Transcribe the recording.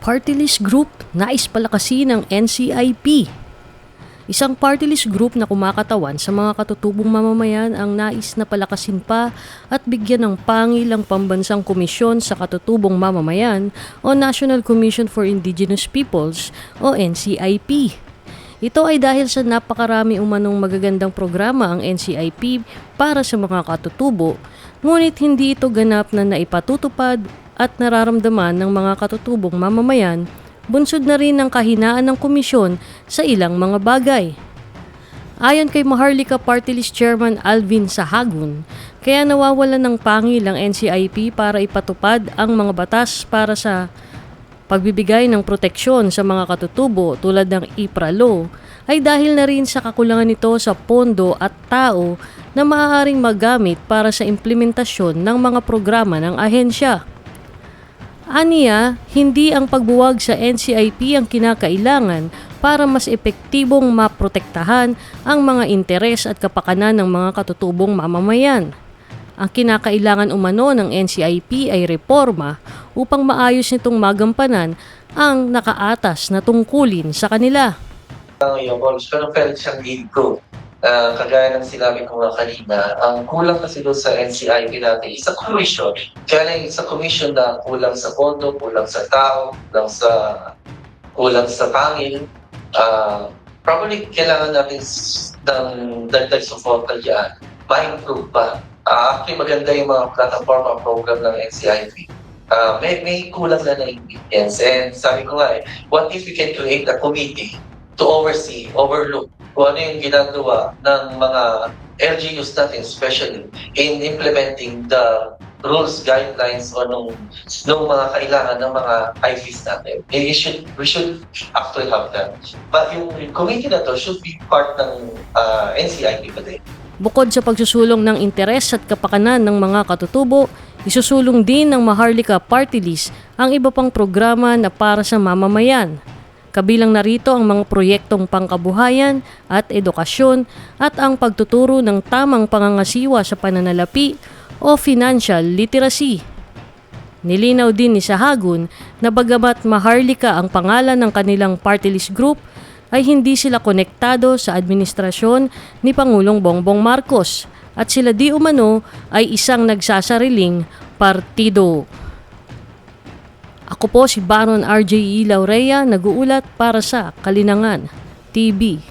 Party list group nais palakasin ng NCIP. Isang party list group na kumakatawan sa mga katutubong mamamayan ang nais na palakasin pa at bigyan ng pangil ang pambansang komisyon sa katutubong mamamayan o National Commission for Indigenous Peoples o NCIP. Ito ay dahil sa napakarami umanong magagandang programa ang NCIP para sa mga katutubo, ngunit hindi ito ganap na naipatutupad at nararamdaman ng mga katutubong mamamayan, bunsod na rin ng kahinaan ng komisyon sa ilang mga bagay. Ayon kay Maharlika Party List Chairman Alvin Sahagun, kaya nawawalan ng pangil ang NCIP para ipatupad ang mga batas para sa pagbibigay ng proteksyon sa mga katutubo tulad ng IPRA law ay dahil na rin sa kakulangan nito sa pondo at tao na maaaring magamit para sa implementasyon ng mga programa ng ahensya. Aniya, hindi ang pagbuwag sa NCIP ang kinakailangan para mas epektibong maprotektahan ang mga interes at kapakanan ng mga katutubong mamamayan. Ang kinakailangan umano ng NCIP ay reforma upang maayos nitong magampanan ang nakaatas na tungkulin sa kanila. ngayon, Bols, pero pwede siyang lead group. Ah, kagaya ng sinabi ko nga kanina, ang kulang kasi doon sa NCIP natin is sa commission. Kaya lang sa commission na kulang sa pondo, kulang sa tao, kulang sa kulang sa pangil. Ah, probably kailangan natin ng dagdag suporta dyan. Ma-improve pa. Ah, actually, maganda yung mga platform program ng NCIP. Ah, may, may kulang na na ingredients. And sabi ko nga eh, what if we can create a committee to oversee, overlook kung ano yung ginagawa ng mga LGUs natin, especially in implementing the rules, guidelines, o nung, nung mga kailangan ng mga IVs natin. We should, we should actually have that. But yung committee na to should be part ng uh, NCIP pa din. Bukod sa pagsusulong ng interes at kapakanan ng mga katutubo, isusulong din ng Maharlika Party List ang iba pang programa na para sa mamamayan. Kabilang narito ang mga proyektong pangkabuhayan at edukasyon at ang pagtuturo ng tamang pangangasiwa sa pananalapi o financial literacy. Nilinaw din ni Sahagun na bagamat Maharlika ang pangalan ng kanilang party list group, ay hindi sila konektado sa administrasyon ni Pangulong Bongbong Marcos at sila di umano ay isang nagsasariling partido. Ako po si Baron RJ Laurea, nag-uulat para sa Kalinangan TV.